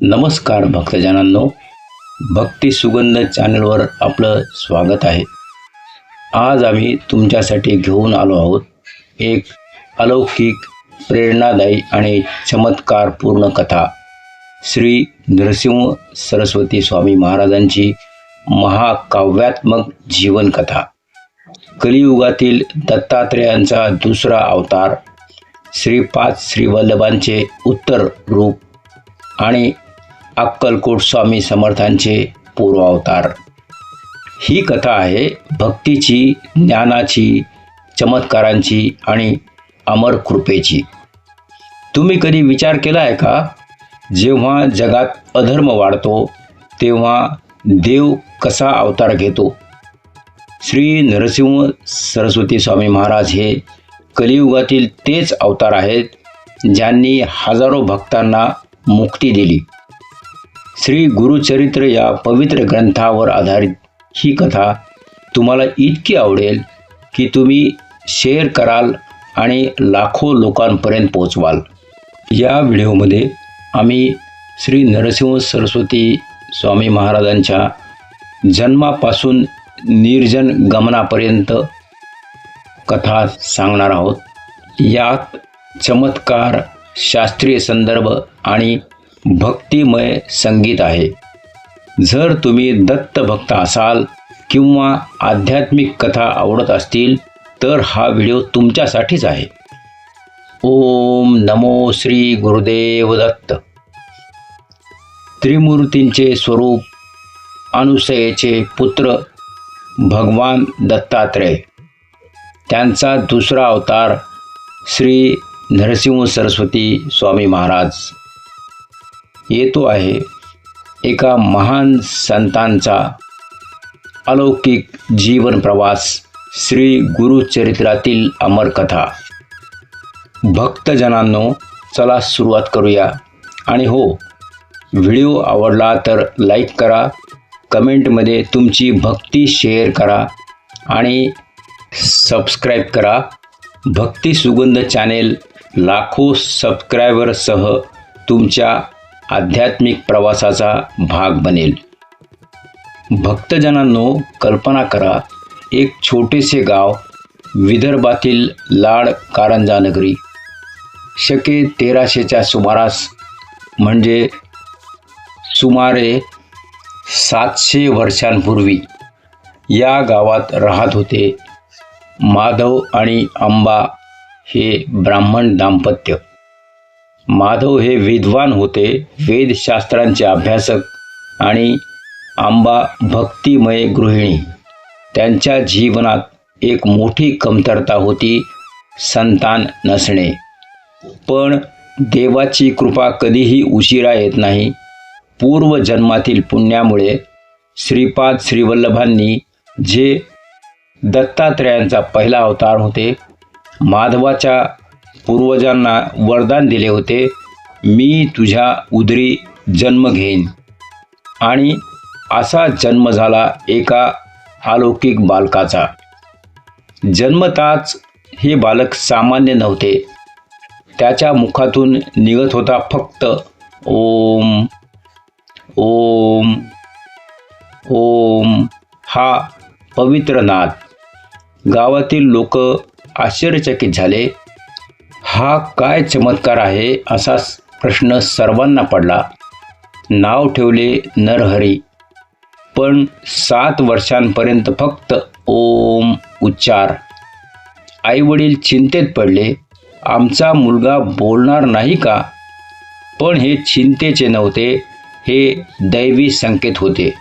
नमस्कार भक्तजनांनो भक्ती सुगंध चॅनलवर आपलं स्वागत आहे. आज आम्ही तुमच्यासाठी घेऊन आलो आहोत एक अलौकिक प्रेरणादायी आणि चमत्कारपूर्ण कथा. श्री नृसिंह सरस्वती स्वामी महाराजांची महाकाव्यात्मक जीवनकथा कलियुगातील दत्तात्रेयांचा दुसरा अवतार श्रीपाद श्रीवल्लभांचे उत्तर रूप आणि अक्कलकोट स्वामी समर्थांचे पूर्वावतार. ही कथा आहे भक्तीची ज्ञानाची चमत्कारांची आणि अमर कृपेची. तुम्ही कधी विचार केला आहे का? जेव्हा जगात अधर्म वाढतो तेव्हा देव कसा अवतार घेतो? श्री नरसिंह सरस्वती स्वामी महाराज हे कलियुगातील तेच अवतार आहेत ज्यांनी हजारो भक्तांना मुक्ती दिली. श्री गुरुचरित्र या पवित्र ग्रंथावर आधारित ही कथा तुम्हाला इतकी आवडेल की तुम्ही शेअर कराल आणि लाखो लोकांपर्यंत पोचवाल या व्हिडिओमध्ये आम्ही श्री नरसिंह सरस्वती स्वामी महाराजांच्या जन्मापासून निर्जन गमनापर्यंत कथा सांगणार आहोत. यात चमत्कार शास्त्रीय संदर्भ आणि भक्तिमय संगीत आहे. जर तुम्ही दत्त भक्त असाल किंवा आध्यात्मिक कथा आवडत असतील तर हा व्हिडिओ तुमच्यासाठीच आहे. ओम नमो श्री गुरुदेव दत्त. त्रिमूर्तींचे स्वरूप अनुसयेचे पुत्र भगवान दत्तात्रय. त्यांचा दुसरा अवतार श्री नरसिंह सरस्वती स्वामी महाराज. येतो आहे. एका महान संतांचा अलौकिक जीवन प्रवास श्री गुरुचरित्रातील अमरकथा भक्तजनांनो चला सुरुवात करूया. आणि हो व्हिडिओ आवडला तर लाईक करा कमेंटमध्ये तुमची भक्ती शेअर करा आणि सबस्क्राईब करा. भक्ती सुगंध चॅनेल लाखो सबस्क्रायबरसह तुमच्या आध्यात्मिक प्रवासाचा भाग बनेल. भक्तजनांनो कल्पना करा एक छोटेसे गाव विदर्भातील लाड कारंजा नगरी. शके तेराशेच्या सुमारास म्हणजे सुमारे सातशे वर्षांपूर्वी या गावात राहत होते माधव आणि अंबा हे ब्राह्मण दाम्पत्य. माधव हे विद्वान होते वेदशास्त्रांचे अभ्यासक आणि आंबा भक्तिमय गृहिणी. त्यांच्या जीवनात एक मोठी कमतरता होती संतान नसणे. पण देवाची कृपा कधीही उशिरा येत नाही. पूर्वजन्मातील पुण्यामुळे श्रीपाद श्रीवल्लभांनी जे दत्तात्रयांचा पहिला अवतार होते माधवाच्या पूर्वजांना वरदान दिले होते मी तुझ्या उदरी जन्म घेईन. आणि असा जन्म झाला एका अलौकिक बालकाचा. जन्मताच हे बालक सामान्य नव्हते. त्याच्या मुखातून निघत होता फक्त ओम ओम ओम हा पवित्र नाद. गावातील लोक आश्चर्यचकित झाले. हा काय चमत्कार आहे असा प्रश्न सर्वांना पडला. नाव ठेवले नरहरी. पण सात वर्षांपर्यंत फक्त ओम उच्चार. आईवडील चिंतेत पडले आमचा मुलगा बोलणार नाही का? पण हे चिंतेचे नव्हते हे दैवी संकेत होते.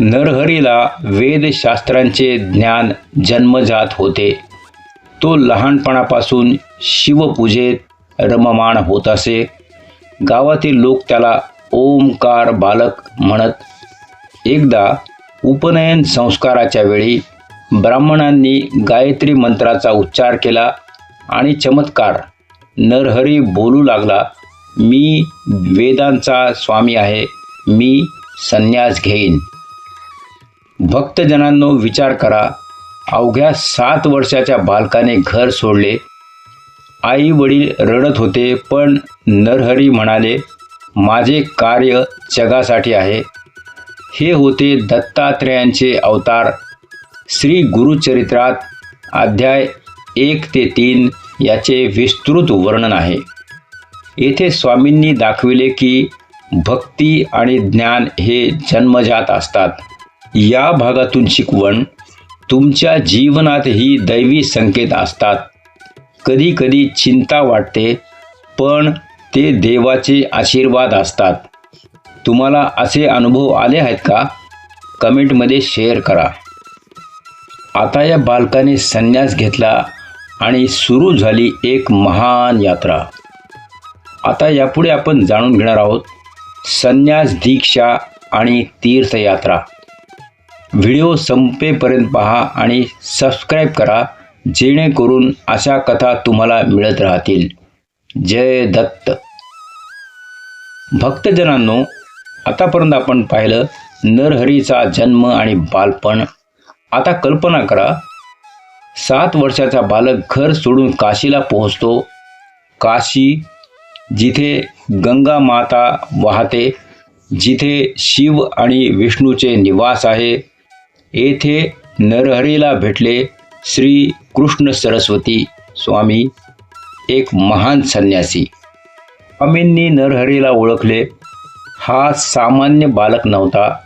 नरहरीला वेदशास्त्रांचे ज्ञान जन्मजात होते. तो लहानपणापासून शिवपूजेत रममाण होत असे. गावातील लोक त्याला ओमकार बालक म्हणत एकदा उपनयन संस्काराच्या वेळी ब्राह्मणांनी गायत्री मंत्राचा उच्चार केला आणि चमत्कार नरहरी बोलू लागला मी वेदांचा स्वामी आहे मी संन्यास घेईन. भक्तजनांनो विचार करा अवघ्या सात वर्षाच्या बालकाने घर सोडले. आई वडील रडत होते पण नरहरी म्हणाले माझे कार्य जगासाठी आहे. हे होते दत्तात्रेयांचे अवतार. श्री गुरुचरित्रात अध्याय एक ते तीन याचे विस्तृत वर्णन आहे. येथे स्वामींनी दाखविले की भक्ती आणि ज्ञान हे जन्मजात असतात. या भागातून शिकवण तुमच्या जीवनातही दैवी संकेत असतात. कधी कधी चिंता वाटते पण ते देवाचे आशीर्वाद असतात. तुम्हाला असे अनुभव आले आहेत का? कमेंटमध्ये शेअर करा. आता या बालकाने संन्यास घेतला आणि सुरू झाली एक महान यात्रा. आता यापुढे आपण जाणून घेणार आहोत संन्यास दीक्षा आणि तीर्थयात्रा. व्हिडिओ संपेपर्यंत पहा आणि सबस्क्राईब करा जेणेकरून अशा कथा तुम्हाला मिळत राहतील. जय दत्त. भक्तजनांनो आतापर्यंत आपण पाहिलं नरहरीचा जन्म आणि बालपण. आता कल्पना करा सात वर्षाचा बालक घर सोडून काशीला पोहोचतो. काशी जिथे गंगा माता वाहते जिथे शिव आणि विष्णूचे निवास आहे येथे नरहरीला भेटले श्री कृष्ण सरस्वती स्वामी एक महान संन्यासी. स्वामींनी नरहरीला ओळखले. हा सामान्य बालक नव्हता.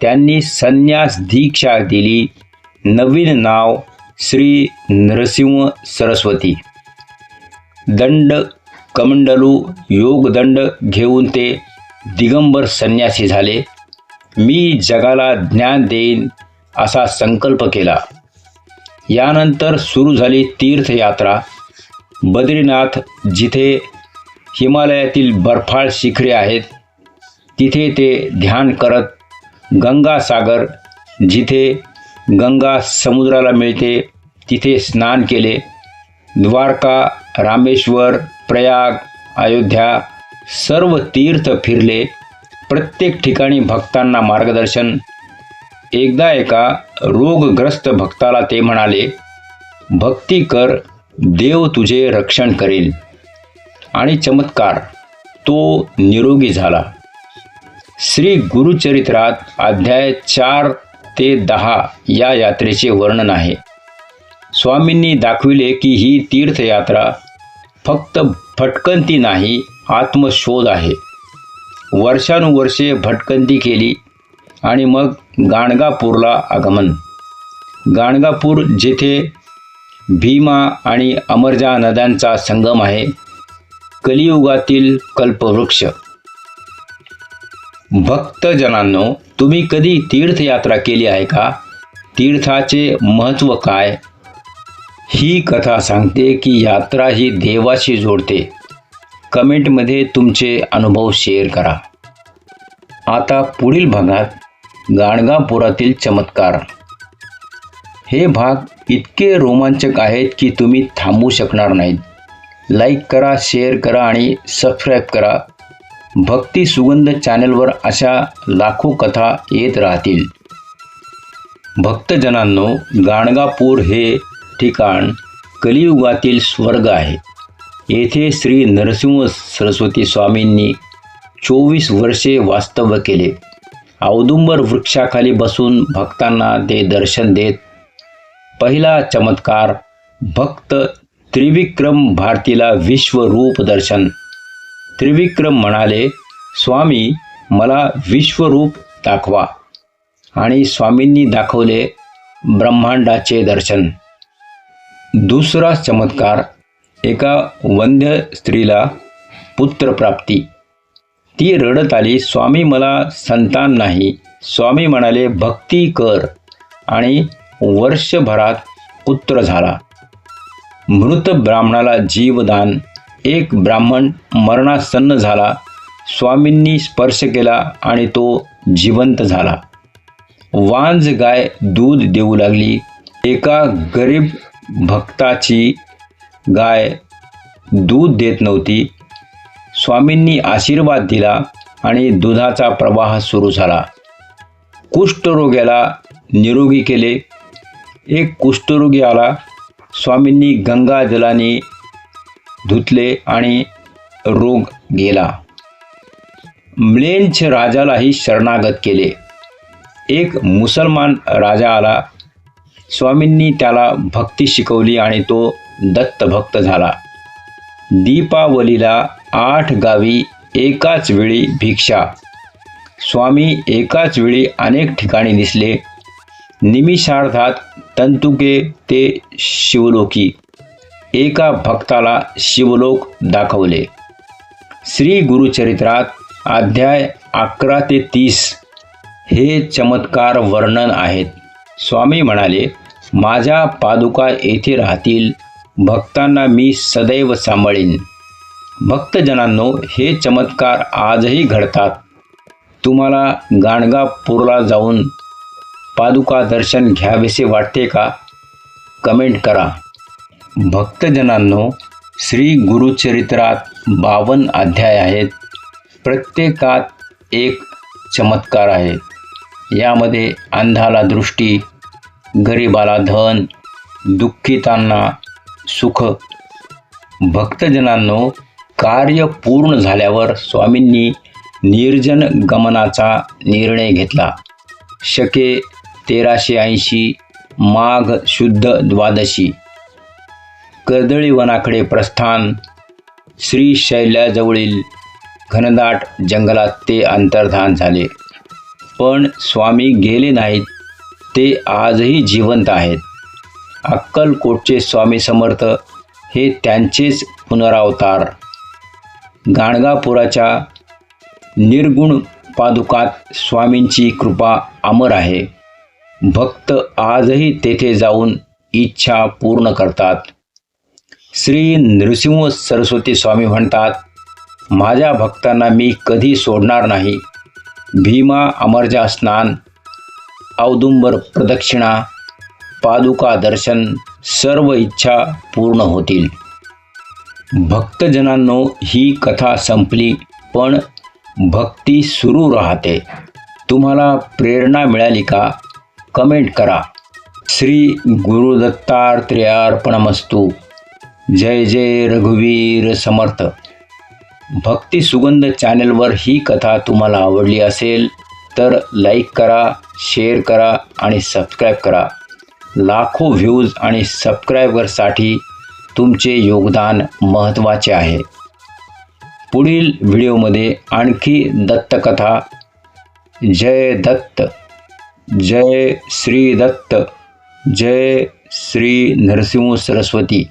त्यांनी संन्यास दीक्षा दिली. नवीन नाव श्री नरसिंह सरस्वती. दंड कमंडलू योगदंड घेऊन ते दिगंबर संन्यासी झाले. मी जगाला ज्ञान देईन असा संकल्प केला. यानंतर सुरू झाली तीर्थयात्रा. बद्रीनाथ जिथे हिमालयातील बर्फाळ शिखरे आहेत तिथे ते ध्यान करत गंगासागर जिथे गंगा समुद्राला मिळते तिथे स्नान केले. द्वारका रामेश्वर प्रयाग अयोध्या सर्व तीर्थ फिरले. प्रत्येक ठिकाणी भक्तांना मार्गदर्शन एकदा एका रोगग्रस्त भक्ताला ते म्हणाले भक्ती कर देव तुझे रक्षण करेल. आणि चमत्कार तो निरोगी झाला. श्री गुरुचरित्रात अध्याय चार ते दहा या यात्रेचे वर्णन आहे. स्वामींनी दाखविले की ही तीर्थयात्रा फक्त भटकंती नाही आत्मशोध आहे. वर्षानुवर्षे भटकंती केली आणि मग गाणगापूरला आगमन. गाणगापूर जेथे भीमा आणि अमरजा नद्यांचा संगम आहे कलियुगातील कल्पवृक्ष. भक्तजनांनो तुम्ही कधी तीर्थयात्रा केली आहे का? तीर्थाचे महत्त्व काय? ही कथा सांगते की यात्रा ही देवाशी जोडते. कमेंटमध्ये तुमचे अनुभव शेअर करा. आता पुढील भागात गाणगापुरातील चमत्कार. हे भाग इतके रोमांचक आहेत की तुम्ही थांबू शकणार नाहीत. लाईक करा शेअर करा आणि सबस्क्राईब करा. भक्ती सुगंध चॅनलवर अशा लाखो कथा येत राहतील. भक्तजनांनो गाणगापूर हे ठिकाण कलियुगातील स्वर्ग आहे. येथे श्री नरसिंह सरस्वती स्वामींनी चोवीस वर्षे वास्तव्य केले. औदुंबर वृक्षाखाली बसून भक्तांना ते दर्शन देत पहिला चमत्कार भक्त त्रिविक्रम भारतीला विश्वरूप दर्शन. त्रिविक्रम म्हणाले स्वामी मला विश्वरूप दाखवा. आणि स्वामींनी दाखवले ब्रह्मांडाचे दर्शन. दुसरा चमत्कार एका वंध्य स्त्रीला पुत्रप्राप्ती ती रडत आली स्वामी मला संतान नाही. स्वामी म्हणाले भक्ती कर. आणि वर्षभरात पुत्र झाला. मृत ब्राह्मणाला जीवदान. एक ब्राह्मण मरणासन्न झाला. स्वामींनी स्पर्श केला आणि तो जिवंत झाला. वांज गाय दूध देऊ लागली. एका गरीब भक्ताची गाय दूध देत नव्हती. स्वामींनी आशीर्वाद दिला आणि दुधाचा प्रवाह सुरू झाला. कुष्ठरोग्याला निरोगी केले. एक कुष्ठरोगी आला. स्वामींनी गंगा जलाने धुतले आणि रोग गेला. म्लेंछ राजालाही शरणागत केले. एक मुसलमान राजा आला. स्वामींनी त्याला भक्ती शिकवली आणि तो दत्तभक्त झाला. दीपावलीला आठ गावी एकाच वेळी भिक्षा. स्वामी एकाच वेळी अनेक ठिकाणी दिसले. निमिषार्धात तंतुके ते शिवलोकी. एका भक्ताला शिवलोक दाखवले. श्री गुरुचरित्रात अध्याय अकरा ते तीस हे चमत्कार वर्णन आहेत. स्वामी म्हणाले माझ्या पादुका येथे राहतील. भक्तांना मी सदैव सांभाळीन. भक्तजनांनो हे चमत्कार आजही घडतात. तुम्हाला गाणगापूरला जाऊन पादुका दर्शन घ्यावेसे वाटते का? कमेंट करा. भक्तजनांनो श्री गुरुचरित्रात बावन्न अध्याय आहेत. प्रत्येकात एक चमत्कार आहे. यामध्ये अंधाला दृष्टी गरिबाला धन दुःखितांना सुख. भक्तजनांनो कार्य पूर्ण झाल्यावर स्वामींनी निर्जन गमनाचा निर्णय घेतला. शके तेराशे ऐंशी माघ शुद्ध द्वादशी. कर्दळीवनाकडे प्रस्थान. श्रीशैल्याजवळील घनदाट जंगलात ते अंतर्धान झाले. पण स्वामी गेले नाहीत. ते आजही जिवंत आहेत. अक्कलकोटचे स्वामी समर्थ हे त्यांचेच पुनरावतार. गाणगापुराच्या निर्गुण पादुकात स्वामींची कृपा अमर आहे. भक्त आजही तेथे जाऊन इच्छा पूर्ण करतात. श्री नृसिंह सरस्वती स्वामी म्हणतात माझ्या भक्तांना मी कधी सोडणार नाही. भीमा अमरजा स्नान औदुंबर प्रदक्षिणा पादुका दर्शन सर्व इच्छा पूर्ण होतील. भक्तजनांनो ही कथा संपली पण भक्ती सुरू राहते. तुम्हाला प्रेरणा मिळाली का? कमेंट करा. श्री गुरुदत्तात्रेयार्पणमस्तू जय जय रघुवीर समर्थ. भक्ती सुगंध चॅनलवर ही कथा तुम्हाला आवडली असेल तर लाईक करा शेअर करा आणि सबस्क्राईब करा. लाखो व्ह्यूज आणि सबस्क्रायबरसाठी तुमचे योगदान महत्त्वाचे आहे. पुढील व्हिडिओमध्ये आणखी दत्तकथा जय दत्त जय श्री दत्त जय श्री नरसिंह सरस्वती.